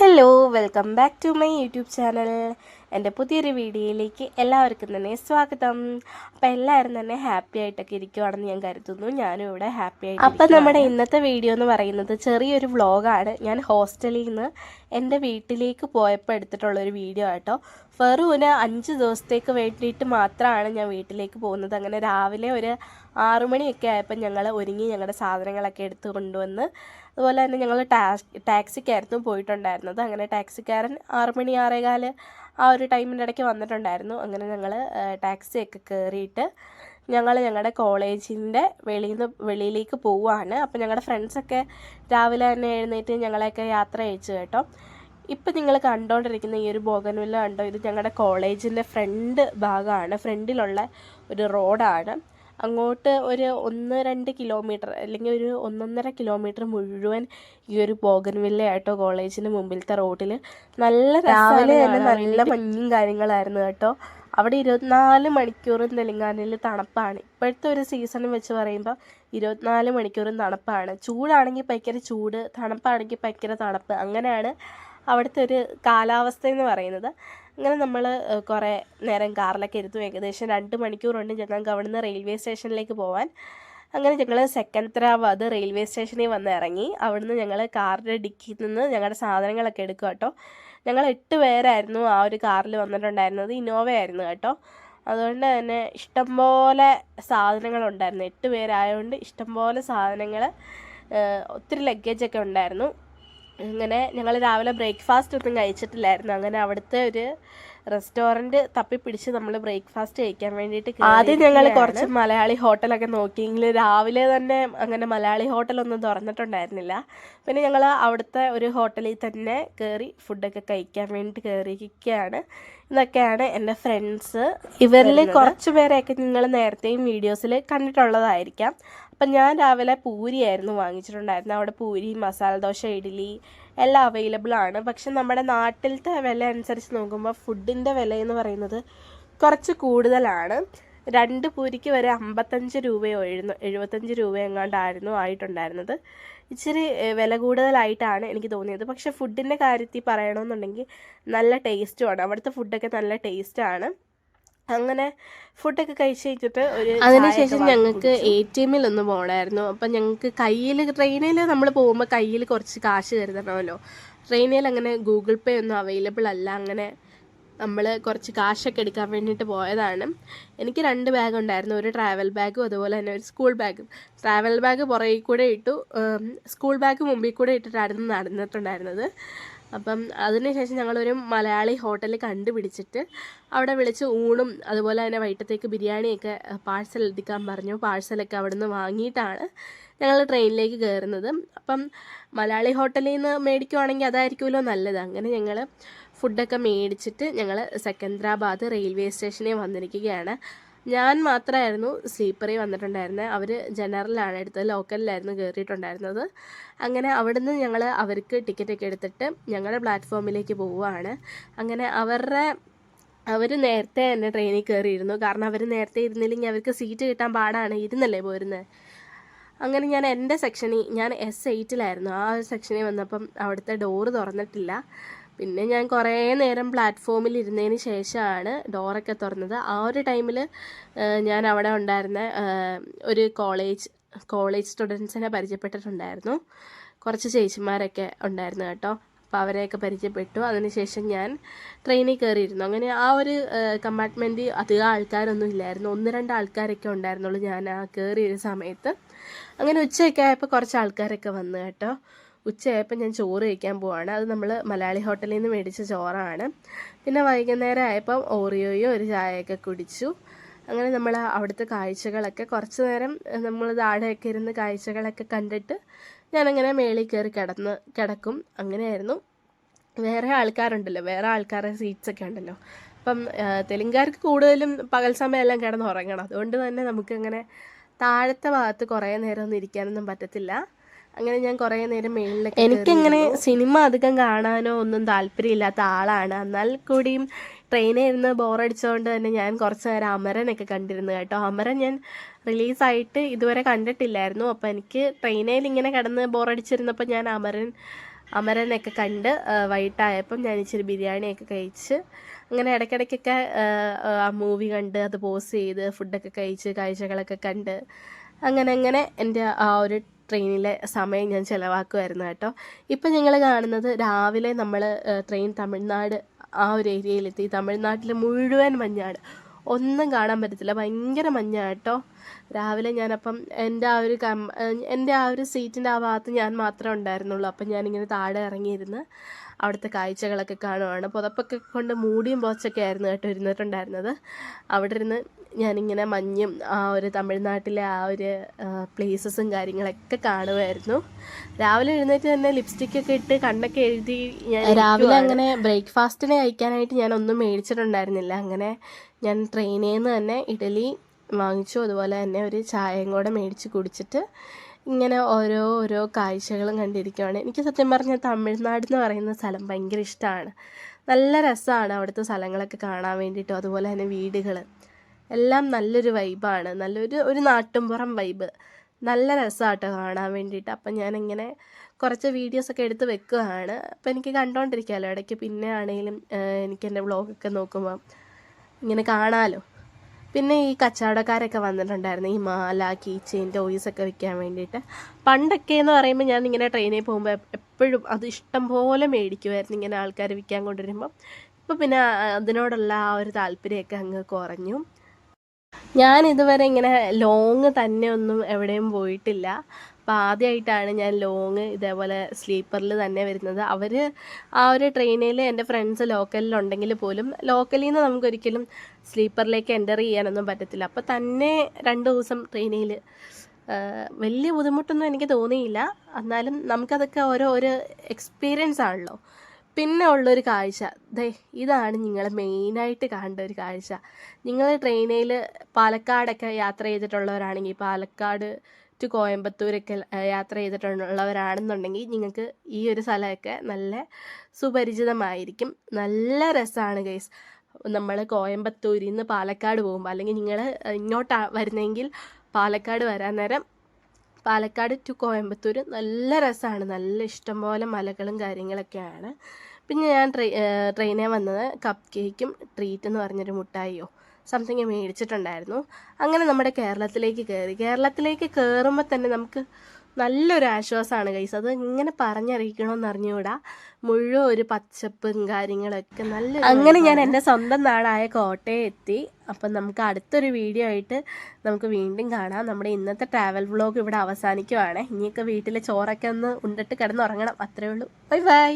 Hello welcome back to my YouTube channel എന്റെ പുതിയൊരു വീഡിയോയിലേക്ക് എല്ലാവർക്കും തന്നെ സ്വാഗതം. അപ്പം എല്ലാവരും തന്നെ ഹാപ്പി ആയിട്ടൊക്കെ ഇരിക്കുവാണെന്ന് ഞാൻ കരുതുന്നു. ഞാനും ഇവിടെ ഹാപ്പി ആയിട്ട് അപ്പം നമ്മുടെ ഇന്നത്തെ വീഡിയോ എന്ന് പറയുന്നത് ചെറിയൊരു വ്ളോഗാണ് ഞാൻ ഹോസ്റ്റലിൽ നിന്ന് എന്റെ വീട്ടിലേക്ക് പോയപ്പോൾ എടുത്തിട്ടുള്ളൊരു വീഡിയോ ആട്ടോ. വെറുവിന് അഞ്ച് ദിവസത്തേക്ക് വേണ്ടിയിട്ട് മാത്രമാണ് ഞാൻ വീട്ടിലേക്ക് പോകുന്നത്. അങ്ങനെ രാവിലെ ഒരു ആറുമണിയൊക്കെ ആയപ്പോൾ ഞങ്ങൾ ഒരുങ്ങി ഞങ്ങളുടെ സാധനങ്ങളൊക്കെ എടുത്ത് കൊണ്ടുവന്ന് അതുപോലെ തന്നെ ഞങ്ങൾ ടാക്സ് ടാക്സിക്കായിരുന്നു പോയിട്ടുണ്ടായിരുന്നത്. അങ്ങനെ ടാക്സിക്കാരൻ ആറ് മണി ആറേകാൽ ആ ഒരു ടൈമിന്റെ ഇടയ്ക്ക് വന്നിട്ടുണ്ടായിരുന്നു. അങ്ങനെ ഞങ്ങൾ ടാക്സിയൊക്കെ കയറിയിട്ട് ഞങ്ങൾ ഞങ്ങളുടെ കോളേജിന്റെ വെളിയിൽ നിന്ന് വെളിയിലേക്ക് പോവുകയാണ്. അപ്പോൾ ഞങ്ങളുടെ ഫ്രണ്ട്സൊക്കെ രാവിലെ തന്നെ എഴുന്നേറ്റ് ഞങ്ങളെയൊക്കെ യാത്ര അയച്ചു കേട്ടോ. ഇപ്പം നിങ്ങൾ കണ്ടുകൊണ്ടിരിക്കുന്ന ഈ ഒരു ബോഗൻവില്ല കണ്ടോ? ഇത് ഞങ്ങളുടെ കോളേജിന്റെ ഫ്രണ്ട് ഭാഗമാണ്. ഫ്രണ്ടിലുള്ള ഒരു റോഡാണ്. അങ്ങോട്ട് ഒരു ഒന്ന് രണ്ട് കിലോമീറ്റർ അല്ലെങ്കിൽ ഒരു ഒന്നൊന്നര കിലോമീറ്റർ മുഴുവൻ ഈ ഒരു ബോഗൻവില്ലയായിട്ടോ കോളേജിന് മുമ്പിലത്തെ റോഡിൽ നല്ല രാവിലെ തന്നെ നല്ല മഞ്ഞും കാര്യങ്ങളായിരുന്നു കേട്ടോ. അവിടെ ഇരുപത്തിനാല് മണിക്കൂറും തെലങ്കാനയിൽ തണുപ്പാണ്. ഇപ്പോഴത്തെ ഒരു സീസൺ വെച്ച് പറയുമ്പോൾ ഇരുപത്തിനാല് മണിക്കൂറും തണുപ്പാണ്. ചൂടാണെങ്കിൽ ഭയങ്കര ചൂട് തണുപ്പാണെങ്കിൽ ഭയങ്കര തണുപ്പ്. അങ്ങനെയാണ് അവിടുത്തെ ഒരു കാലാവസ്ഥ എന്ന് പറയുന്നത്. അങ്ങനെ നമ്മൾ കുറേ നേരം കാറിലൊക്കെ ഇരുത്തു. ഏകദേശം രണ്ട് മണിക്കൂറുണ്ട് ഞങ്ങൾക്ക് അവിടുന്ന് റെയിൽവേ സ്റ്റേഷനിലേക്ക് പോകാൻ അങ്ങനെ ഞങ്ങൾ സെക്കൻദ്രാബാദ് റെയിൽവേ സ്റ്റേഷനിൽ വന്ന് ഇറങ്ങി. അവിടുന്ന് ഞങ്ങൾ കാറിന്റെ ഡിക്കിയിൽ നിന്ന് ഞങ്ങളുടെ സാധനങ്ങളൊക്കെ എടുക്കുക കേട്ടോ. ഞങ്ങൾ എട്ട് പേരായിരുന്നു ആ ഒരു കാറിൽ വന്നിട്ടുണ്ടായിരുന്നത്. ഇന്നോവ ആയിരുന്നു കേട്ടോ. അതുകൊണ്ട് തന്നെ ഇഷ്ടംപോലെ സാധനങ്ങളുണ്ടായിരുന്നു എട്ട് പേരായതുകൊണ്ട് ഇഷ്ടംപോലെ സാധനങ്ങൾ ഒത്തിരി ലഗേജൊക്കെ ഉണ്ടായിരുന്നു. അങ്ങനെ ഞങ്ങൾ രാവിലെ ബ്രേക്ക്ഫാസ്റ്റ് ഒന്നും കഴിച്ചിട്ടില്ലായിരുന്നു. അങ്ങനെ അവിടുത്തെ ഒരു റെസ്റ്റോറന്റ് തപ്പിപ്പിടിച്ച് നമ്മൾ ബ്രേക്ക്ഫാസ്റ്റ് കഴിക്കാൻ വേണ്ടിയിട്ട് ആദ്യം ഞങ്ങൾ കുറച്ച് മലയാളി ഹോട്ടലൊക്കെ നോക്കിയെങ്കിൽ രാവിലെ തന്നെ അങ്ങനെ മലയാളി ഹോട്ടലൊന്നും തുറന്നിട്ടുണ്ടായിരുന്നില്ല. പിന്നെ ഞങ്ങൾ അവിടുത്തെ ഒരു ഹോട്ടലിൽ തന്നെ കയറി ഫുഡൊക്കെ കഴിക്കാൻ വേണ്ടി കയറിയിരിക്കുകയാണ് ഇതൊക്കെയാണ് എന്റെ ഫ്രണ്ട്സ് ഇവരിൽ കുറച്ച് പേരെയൊക്കെ നിങ്ങൾ നേരത്തെയും വീഡിയോസിൽ കണ്ടിട്ടുള്ളതായിരിക്കാം. അപ്പം ഞാൻ രാവിലെ പൂരിയായിരുന്നു വാങ്ങിച്ചിട്ടുണ്ടായിരുന്നത്. അവിടെ പൂരി മസാല ദോശ ഇഡ്ഡലി എല്ലാം അവൈലബിൾ ആണ്. പക്ഷെ നമ്മുടെ നാട്ടിലത്തെ വില അനുസരിച്ച് നോക്കുമ്പോൾ ഫുഡിന്റെ വില എന്ന് പറയുന്നത് കുറച്ച് കൂടുതലാണ്. രണ്ട് പൂരിക്ക് വരെ അമ്പത്തഞ്ച് രൂപയോ എഴുന്ന എഴുപത്തഞ്ച് രൂപ എങ്ങാണ്ടായിരുന്നു ആയിട്ടുണ്ടായിരുന്നത്. ഇച്ചിരി വില കൂടുതലായിട്ടാണ് എനിക്ക് തോന്നിയത്. പക്ഷെ ഫുഡിന്റെ കാര്യത്തിൽ പറയണമെന്നുണ്ടെങ്കിൽ നല്ല ടേസ്റ്റുമാണ് അവിടുത്തെ ഫുഡൊക്കെ നല്ല ടേസ്റ്റാണ് അങ്ങനെ ഫുഡൊക്കെ കഴിച്ച് കഴിഞ്ഞിട്ട് ഒരു അതിനുശേഷം ഞങ്ങൾക്ക് എ ടി എമ്മിൽ ഒന്ന് പോകണമായിരുന്നു അപ്പം ഞങ്ങൾക്ക് കയ്യിൽ ട്രെയിനിൽ നമ്മൾ പോകുമ്പോൾ കയ്യിൽ കുറച്ച് കാശ് കരുതണമല്ലോ. ട്രെയിനിൽ അങ്ങനെ ഗൂഗിൾ പേ ഒന്നും അവൈലബിൾ അല്ല. അങ്ങനെ നമ്മൾ കുറച്ച് കാശൊക്കെ എടുക്കാൻ വേണ്ടിയിട്ട് പോയതാണ്. എനിക്ക് രണ്ട് ബാഗ് ഉണ്ടായിരുന്നു. ഒരു ട്രാവൽ ബാഗും അതുപോലെ തന്നെ ഒരു സ്കൂൾ ബാഗും ട്രാവൽ ബാഗ് പുറകിൽ കൂടെ ഇട്ടു. സ്കൂൾ ബാഗ് മുമ്പിൽ കൂടെ ഇട്ടിട്ടായിരുന്നു നടന്നിട്ടുണ്ടായിരുന്നത്. അപ്പം അതിനുശേഷം ഞങ്ങളൊരു മലയാളി ഹോട്ടൽ കണ്ടുപിടിച്ചിട്ട് അവിടെ വിളിച്ച് ഊണും അതുപോലെ തന്നെ വൈകിട്ടത്തേക്ക് ബിരിയാണിയൊക്കെ പാഴ്സൽ എത്തിക്കാൻ പറഞ്ഞു. പാഴ്സലൊക്കെ അവിടെ നിന്ന് വാങ്ങിയിട്ടാണ് ഞങ്ങൾ ട്രെയിനിലേക്ക് കയറുന്നത്. അപ്പം മലയാളി ഹോട്ടലിൽ നിന്ന് മേടിക്കുവാണെങ്കിൽ അതായിരിക്കുമല്ലോ നല്ലത്. അങ്ങനെ ഞങ്ങൾ ഫുഡൊക്കെ മേടിച്ചിട്ട് ഞങ്ങൾ സെക്കന്ദ്രാബാദ് റെയിൽവേ സ്റ്റേഷനിൽ വന്നിരിക്കുകയാണ്. ഞാൻ മാത്രമായിരുന്നു സ്ലീപ്പറിൽ വന്നിട്ടുണ്ടായിരുന്നത് അവർ ജനറലാണ് എടുത്തത്. ലോക്കലിലായിരുന്നു കയറിയിട്ടുണ്ടായിരുന്നത് അങ്ങനെ അവിടുന്ന് ഞങ്ങൾ അവർക്ക് ടിക്കറ്റൊക്കെ എടുത്തിട്ട് ഞങ്ങളുടെ പ്ലാറ്റ്ഫോമിലേക്ക് പോവുകയാണ് അങ്ങനെ അവരുടെ അവർ നേരത്തെ തന്നെ ട്രെയിനിൽ കയറിയിരുന്നു കാരണം അവർ നേരത്തെ ഇരുന്നില്ലെങ്കിൽ അവർക്ക് സീറ്റ് കിട്ടാൻ പാടാണ്. ഇരുന്നല്ലേ പോരുന്നത് അങ്ങനെ ഞാൻ എന്റെ സെക്ഷനിൽ ഞാൻ എസ് എയ്റ്റിലായിരുന്നു ആ ഒരു സെക്ഷനിൽ വന്നപ്പം അവിടുത്തെ ഡോറ് തുറന്നിട്ടില്ല. പിന്നെ ഞാൻ കുറേ നേരം പ്ലാറ്റ്ഫോമിൽ ഇരുന്നതിന് ശേഷമാണ് ഡോറൊക്കെ തുറന്നത്. ആ ഒരു ടൈമിൽ ഞാൻ അവിടെ ഉണ്ടായിരുന്ന ഒരു കോളേജ് കോളേജ് സ്റ്റുഡൻസിനെ പരിചയപ്പെട്ടിട്ടുണ്ടായിരുന്നു. കുറച്ച് ചേച്ചിമാരൊക്കെ ഉണ്ടായിരുന്നു കേട്ടോ. അപ്പോൾ അവരെയൊക്കെ പരിചയപ്പെട്ടു. അതിനുശേഷം ഞാൻ ട്രെയിനിൽ കയറിയിരുന്നു അങ്ങനെ ആ ഒരു കമ്പാർട്ട്മെന്റ് അധികം ആൾക്കാരൊന്നും ഇല്ലായിരുന്നു. ഒന്ന് രണ്ട് ആൾക്കാരൊക്കെ ഉണ്ടായിരുന്നുള്ളൂ ഞാൻ ആ കയറിയ സമയത്ത്. അങ്ങനെ ഉച്ചയൊക്കെ ആയപ്പോൾ കുറച്ച് ആൾക്കാരൊക്കെ വന്നു കേട്ടോ. ഉച്ചയായപ്പോൾ ഞാൻ ചോറ് കഴിക്കാൻ പോവാണ്. അത് നമ്മൾ മലയാളി ഹോട്ടലിൽ നിന്ന് മേടിച്ച ചോറാണ്. പിന്നെ വൈകുന്നേരം ആയപ്പം ഓറിയോയോ ഒരു ചായയൊക്കെ കുടിച്ചു. അങ്ങനെ നമ്മൾ അവിടുത്തെ കാഴ്ചകളൊക്കെ കുറച്ച് നേരം നമ്മൾ താഴെയൊക്കെ ഇരുന്ന് കാഴ്ചകളൊക്കെ കണ്ടിട്ട് ഞാനങ്ങനെ മേളിൽ കയറി കിടന്ന് കിടക്കും. അങ്ങനെയായിരുന്നു. വേറെ ആൾക്കാരുണ്ടല്ലോ. വേറെ ആൾക്കാരുടെ സീറ്റ്സൊക്കെ ഉണ്ടല്ലോ. അപ്പം തെലുങ്കാർക്ക് കൂടുതലും പകൽ സമയമെല്ലാം കിടന്ന് ഉറങ്ങണം അതുകൊണ്ട് തന്നെ നമുക്കങ്ങനെ താഴത്തെ ഭാഗത്ത് കുറേ നേരം ഒന്നും ഇരിക്കാനൊന്നും പറ്റത്തില്ല. അങ്ങനെ ഞാൻ കുറേ നേരം മേളിലൊക്കെ എനിക്കങ്ങനെ സിനിമ അധികം കാണാനോ ഒന്നും താല്പര്യമില്ലാത്ത ആളാണ്. എന്നാൽ കൂടിയും ട്രെയിനിൽ ഇരുന്ന് ബോറടിച്ചുകൊണ്ട് തന്നെ ഞാൻ കുറച്ച് നേരം അമരനൊക്കെ കണ്ടിരുന്നു കേട്ടോ. അമരൻ ഞാൻ റിലീസായിട്ട് ഇതുവരെ കണ്ടിട്ടില്ലായിരുന്നു. അപ്പോൾ എനിക്ക് ട്രെയിനിൽ ഇങ്ങനെ കിടന്ന് ബോറടിച്ചിരുന്നപ്പോൾ ഞാൻ അമരൻ അമരനൊക്കെ കണ്ട് വൈകിട്ടായപ്പം ഞാൻ ഇച്ചിരി ബിരിയാണിയൊക്കെ കഴിച്ച് അങ്ങനെ ഇടയ്ക്കിടയ്ക്കൊക്കെ ആ മൂവി കണ്ട് അത് പോസ് ചെയ്ത് ഫുഡൊക്കെ കഴിച്ച് കാഴ്ചകളൊക്കെ കണ്ട് അങ്ങനെ അങ്ങനെ എന്റെ ആ ഒരു ട്രെയിനിലെ സമയം ഞാൻ ചിലവാക്കുമായിരുന്നു കേട്ടോ. ഇപ്പം ഞങ്ങൾ കാണുന്നത് രാവിലെ നമ്മൾ ട്രെയിൻ തമിഴ്നാട് ആ ഒരു ഏരിയയിലെത്തി. തമിഴ്നാട്ടിൽ മുഴുവൻ മഞ്ഞാണ്. ഒന്നും കാണാൻ പറ്റത്തില്ല. ഭയങ്കര മഞ്ഞാണ് കേട്ടോ. രാവിലെ ഞാനപ്പം എന്റെ ആ ഒരു കം എന്റെ ആ ഒരു സീറ്റിന്റെ ആ ഭാഗത്ത് ഞാൻ മാത്രമേ ഉണ്ടായിരുന്നുള്ളൂ. അപ്പം ഞാനിങ്ങനെ താഴെ ഇറങ്ങിയിരുന്ന് അവിടുത്തെ കാഴ്ചകളൊക്കെ കാണുവാണ്. പുതപ്പൊക്കെ കൊണ്ട് മൂടിയും പോച്ചൊക്കെ ആയിരുന്നു കേട്ടോ ഇരുന്നിട്ടുണ്ടായിരുന്നത്. അവിടെ ഇരുന്ന് ഞാനിങ്ങനെ മഞ്ഞും ആ ഒരു തമിഴ്നാട്ടിലെ ആ ഒരു പ്ലേസസും കാര്യങ്ങളൊക്കെ കാണുമായിരുന്നു രാവിലെ എഴുന്നേറ്റ് തന്നെ ലിപ്സ്റ്റിക് ഒക്കെ ഇട്ട് കണ്ണൊക്കെ എഴുതി ഞാൻ രാവിലെ അങ്ങനെ ബ്രേക്ക്ഫാസ്റ്റിന് കഴിക്കാനായിട്ട് ഞാൻ ഒന്നും മേടിച്ചിട്ടുണ്ടായിരുന്നില്ല. അങ്ങനെ ഞാൻ ട്രെയിനിൽ നിന്ന് തന്നെ ഇഡലി വാങ്ങിച്ചു. അതുപോലെ തന്നെ ഒരു ചായയും കൂടെ മേടിച്ച് കുടിച്ചിട്ട് ഇങ്ങനെ ഓരോ ഓരോ കാഴ്ചകളും കണ്ടിരിക്കുകയാണ് എനിക്ക് സത്യം പറഞ്ഞാൽ തമിഴ്നാട് എന്ന് പറയുന്ന സ്ഥലം ഭയങ്കര ഇഷ്ടമാണ് നല്ല രസമാണ് അവിടുത്തെ സ്ഥലങ്ങളൊക്കെ കാണാൻ വേണ്ടിയിട്ടും. അതുപോലെ തന്നെ വീടുകൾ എല്ലാം നല്ലൊരു വൈബാണ് നല്ലൊരു ഒരു നാട്ടുംപുറം വൈബ് നല്ല രസമാട്ടോ കാണാൻ വേണ്ടിയിട്ട്. അപ്പം ഞാനിങ്ങനെ കുറച്ച് വീഡിയോസൊക്കെ എടുത്ത് വെക്കുകയാണ്. അപ്പം എനിക്ക് കണ്ടുകൊണ്ടിരിക്കാമല്ലോ ഇടയ്ക്ക് പിന്നെ ആണെങ്കിലും എനിക്ക് എന്റെ വ്ളോഗൊക്കെ നോക്കുമ്പോൾ ഇങ്ങനെ കാണാമല്ലോ പിന്നെ ഈ കച്ചവടക്കാരൊക്കെ വന്നിട്ടുണ്ടായിരുന്നു ഈ മാല കീ ചെയിൻ ടോയ്സ് ഒക്കെ വിൽക്കാൻ വേണ്ടിയിട്ട്. പണ്ടൊക്കെ എന്ന് പറയുമ്പോൾ ഞാൻ ഇങ്ങനെ ട്രെയിനിൽ പോകുമ്പോൾ എപ്പോഴും അത് ഇഷ്ടം പോലെ മേടിക്കുമായിരുന്നു ഇങ്ങനെ ആൾക്കാർ വിൽക്കാൻ കൊണ്ടുവരുമ്പോൾ ഇപ്പോൾ പിന്നെ അതിനോടുള്ള ആ ഒരു താല്പര്യമൊക്കെ അങ്ങ് കുറഞ്ഞു. ഞാൻ ഇതുവരെ ഇങ്ങനെ ലോങ് തന്നെ ഒന്നും എവിടെയും പോയിട്ടില്ല. അപ്പോൾ ആദ്യമായിട്ടാണ് ഞാൻ ലോങ് ഇതേപോലെ സ്ലീപ്പറിൽ തന്നെ വരുന്നത്. അവർ ആ ഒരു ട്രെയിനിൽ എന്റെ ഫ്രണ്ട്സ് ലോക്കലിലുണ്ടെങ്കിൽ പോലും ലോക്കലിൽ നിന്ന് നമുക്കൊരിക്കലും സ്ലീപ്പറിലേക്ക് എന്റർ ചെയ്യാനൊന്നും പറ്റത്തില്ല. അപ്പോൾ തന്നെ രണ്ട് ദിവസം ട്രെയിനിൽ വലിയ ബുദ്ധിമുട്ടൊന്നും എനിക്ക് തോന്നിയില്ല. എന്നാലും നമുക്കതൊക്കെ ഓരോ ഒരു എക്സ്പീരിയൻസ് ആണല്ലോ. പിന്നെ ഉള്ളൊരു കാഴ്ച. ദേ ഇതാണ് നിങ്ങൾ മെയിനായിട്ട് കാണേണ്ട ഒരു കാഴ്ച. നിങ്ങൾ ട്രെയിനിൽ പാലക്കാടൊക്കെ യാത്ര ചെയ്തിട്ടുള്ളവരാണെങ്കിൽ പാലക്കാട് ടു കോയമ്പത്തൂരൊക്കെ യാത്ര ചെയ്തിട്ടുള്ളവരാണെന്നുണ്ടെങ്കിൽ നിങ്ങൾക്ക് ഈ ഒരു സ്ഥലമൊക്കെ നല്ല സുപരിചിതമായിരിക്കും. നല്ല രസമാണ് ഗൈസ് നമ്മൾ കോയമ്പത്തൂരിൽ നിന്ന് പാലക്കാട് പോകുമ്പോൾ അല്ലെങ്കിൽ നിങ്ങൾ ഇങ്ങോട്ടാണ് വരുന്നതെങ്കിൽ പാലക്കാട് വരാൻ നേരം പാലക്കാട് ടു കോയമ്പത്തൂർ നല്ല രസമാണ്. നല്ല ഇഷ്ടംപോലെ മലകളും കാര്യങ്ങളൊക്കെയാണ്. പിന്നെ ഞാൻ ട്രെയി ട്രെയിനിൽ വന്നത് കപ്പ് കേക്കും ട്രീറ്റ് എന്ന് പറഞ്ഞൊരു മുട്ടായിയോ സംതിങ് മേടിച്ചിട്ടുണ്ടായിരുന്നു. അങ്ങനെ നമ്മുടെ കേരളത്തിലേക്ക് കയറി കേരളത്തിലേക്ക് കയറുമ്പോൾ തന്നെ നമുക്ക് നല്ലൊരു ആശ്വാസമാണ് കൈസ് അത് ഇങ്ങനെ പറഞ്ഞറിയിക്കണമെന്ന് അറിഞ്ഞുകൂടാ മുഴുവൻ ഒരു പച്ചപ്പും കാര്യങ്ങളൊക്കെ നല്ല അങ്ങനെ ഞാൻ എന്റെ സ്വന്തം നാടായ കോട്ടയം എത്തി. അപ്പം നമുക്ക് അടുത്തൊരു വീഡിയോ ആയിട്ട് നമുക്ക് വീണ്ടും കാണാം. നമ്മുടെ ഇന്നത്തെ ട്രാവൽ വ്ളോഗ് ഇവിടെ അവസാനിക്കുവാണ്. ഇനിയൊക്കെ വീട്ടിലെ ചോറൊക്കെ ഒന്ന് ഉണ്ടിട്ട് കിടന്നുറങ്ങണം. അത്രേ ഉള്ളൂ. Bye bye